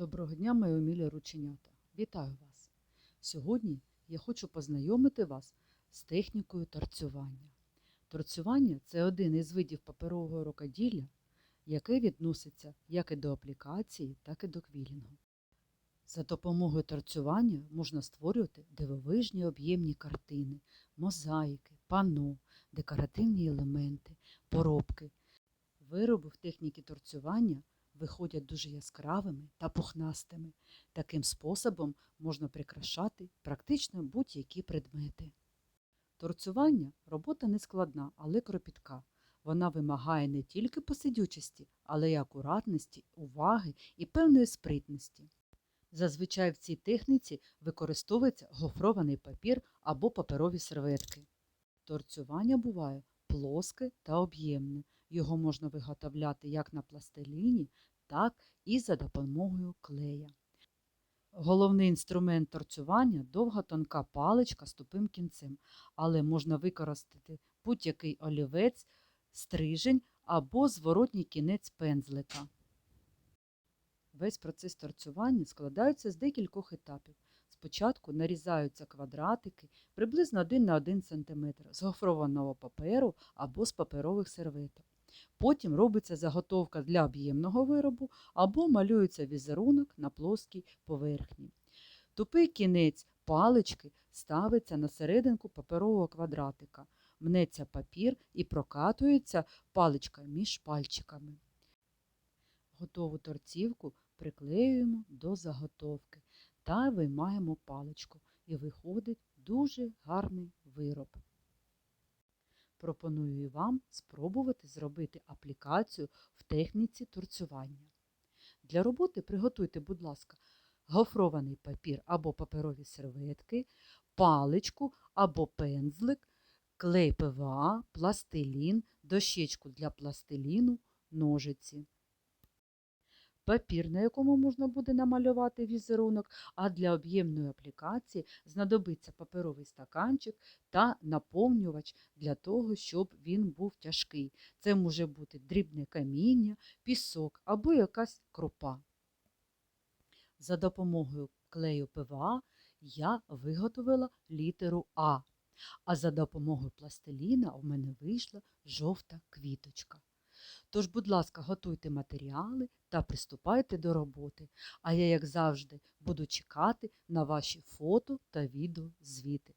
Доброго дня, мої умілі рученята. Вітаю вас! Сьогодні я хочу познайомити вас з технікою торцювання. Торцювання це один із видів паперового рукоділля, яке відноситься як і до аплікації, так і до квілінгу. За допомогою торцювання можна створювати дивовижні об'ємні картини, мозаїки, пано, декоративні елементи, поробки. Вироби в техніці торцювання виходять дуже яскравими та пухнастими. Таким способом можна прикрашати практично будь-які предмети. Торцювання робота не складна, але кропітка. Вона вимагає не тільки посидючості, але й акуратності, уваги і певної спритності. Зазвичай в цій техніці використовується гофрований папір або паперові серветки. Торцювання буває плоске та об'ємне. Його можна виготовляти як на пластиліні, так і за допомогою клея. Головний інструмент торцювання довга тонка паличка з тупим кінцем, але можна використати будь-який олівець, стрижень або зворотній кінець пензлика. Весь процес торцювання складається з декількох етапів. Спочатку нарізаються квадратики приблизно 1 на 1 см з гофрованого паперу або з паперових серветок. Потім робиться заготовка для об'ємного виробу або малюється візерунок на плоскій поверхні. Тупий кінець палички ставиться на серединку паперового квадратика, мнеться папір і прокатується паличка між пальчиками. Готову торцівку приклеюємо до заготовки та виймаємо паличку і виходить дуже гарний вироб. Пропоную вам спробувати зробити аплікацію в техніці торцювання. Для роботи приготуйте, будь ласка, гофрований папір або паперові серветки, паличку або пензлик, клей ПВА, пластилін, дощечку для пластиліну, ножиці. Папір, на якому можна буде намалювати візерунок, а для об'ємної аплікації знадобиться паперовий стаканчик та наповнювач для того, щоб він був тяжкий. Це може бути дрібне каміння, пісок або якась крупа. За допомогою клею ПВА я виготовила літеру А, а за допомогою пластиліна у мене вийшла жовта квіточка. Тож, будь ласка, готуйте матеріали та приступайте до роботи. А я, як завжди, буду чекати на ваші фото та відео звіти.